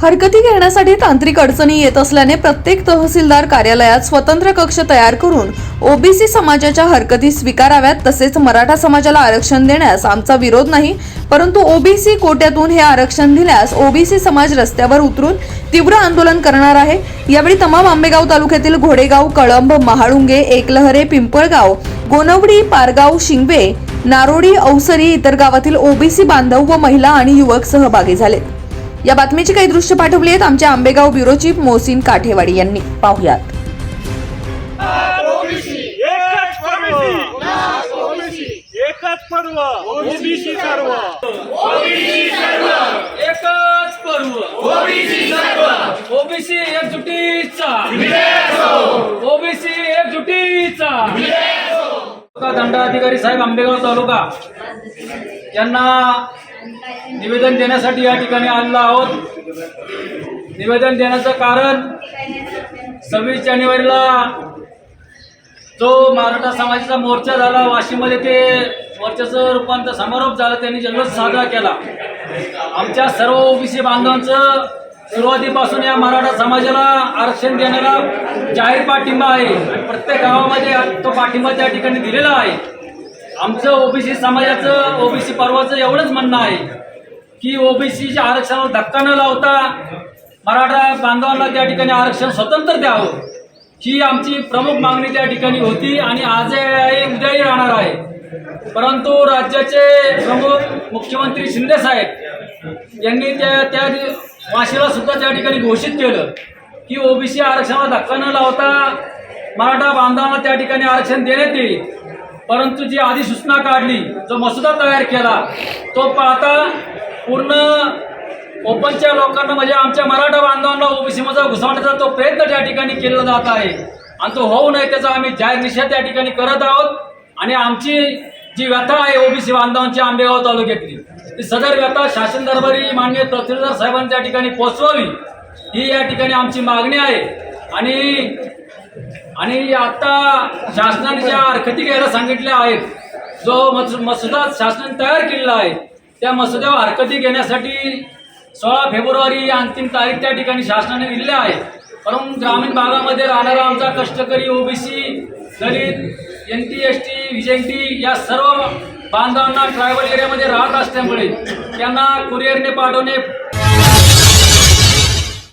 हरकती घेण्यासाठी तांत्रिक अडचणी येत असल्याने प्रत्येक तहसीलदार कार्यालयात स्वतंत्र कक्ष तयार करून ओबीसी समाजाच्या हरकती स्वीकाराव्यात तसेच मराठा समाजाला आरक्षण देण्यास आमचा विरोध नाही परंतु ओबीसी कोट्यातून हे आरक्षण दिल्यास ओबीसी समाज रस्त्यावर उतरून तीव्र आंदोलन करणार आहे. यावेळी तमाम आंबेगाव तालुक्यातील घोडेगाव कळंब महाळुंगे एकलहरे पिंपळगाव गोनवडी पारगाव शिंगवे नारोडी औसरी इतर गावातील ओबीसी बांधव व महिला आणि युवक सहभागी झाले या बातमीची काही दृश्य पाठवली आहेत आमच्या आंबेगाव ब्युरो चीफ मोहसिन काठेवाडी यांनी. पाहुयात. एकच पर्व. एकच पर्व ओबीसी सर्व. एकच पर्व. ओबीसी एकजुटीचा. ओबीसी एकजुटीचा. तालुका दंडाधिकारी साहेब आंबेगाव तालुका यांना निवेदन देण्यासाठी या ठिकाणी आलेलो आहोत. निवेदन देण्याचं कारण सव्वीस जानेवारीला जो मराठा समाजाचा मोर्चा झाला वाशिममध्ये ते मोर्चाचं रूपांतर समारोप झाला त्यांनी जल्लोष साजरा केला. आमच्या सर्व ओबीसी बांधवांचं सुरुवातीपासून या मराठा समाजाला आरक्षण देण्याला जाहीर पाठिंबा आहे. प्रत्येक गावामध्ये तो पाठिंबा त्या ठिकाणी दिलेला आहे. आमचं ओबीसी समाजाचं ओबीसी पर्वाचं एवढंच म्हणणं आहे की ओबीसीच्या आरक्षणाला धक्का न लावता मराठा बांधवांना त्या ठिकाणी आरक्षण स्वतंत्र द्यावं. ही आमची प्रमुख मागणी त्या ठिकाणी होती आणि आजही आहे उद्याही राहणार आहे. परंतु राज्याचे प्रमुख मुख्यमंत्री शिंदे साहेब यांनी त्या त्या वाशीला सुद्धा त्या ठिकाणी घोषित केलं की ओबीसी आरक्षणाला धक्का न लावता मराठा बांधवांना त्या ठिकाणी आरक्षण देण्यात येईल. परंतु जी अधिसूचना काढली जो मसुदा तयार केला तो पाहता पूर्ण ओपनच्या लोकांना म्हणजे आमच्या मराठा बांधवांना ओबीसीमध्ये घुसवण्याचा तो प्रयत्न त्या ठिकाणी केला जात आहे. आणि तो होऊ नये त्याचा आम्ही जाहीर निषेध त्या ठिकाणी करत आहोत. आणि आमची जी व्यथा आहे ओबीसी बांधवांची आंबेगाव तालुक्यातली ती सदर व्यथा शासन दरबारी मान्य तहसीलदार साहेबांच्या ठिकाणी पोचवावी ही या ठिकाणी आमची मागणी आहे. आणि आणि आता शासनाने ज्या हरकती घ्यायला सांगितल्या आहेत. जो मस मसुदा शासनाने तयार केलेला आहे त्या मसुद्यावर हरकती घेण्यासाठी सोळा फेब्रुवारी अंतिम तारीख त्या ठिकाणी शासनाने दिलेली आहे. परंतु ग्रामीण भागामध्ये राहणारा आमचा कष्टकरी OBC Dalit N T S T विजेंटी या सर्व बांधवांना ट्रायबल एरियामध्ये राहत असल्यामुळे त्यांना कुरिअरने पाठवणे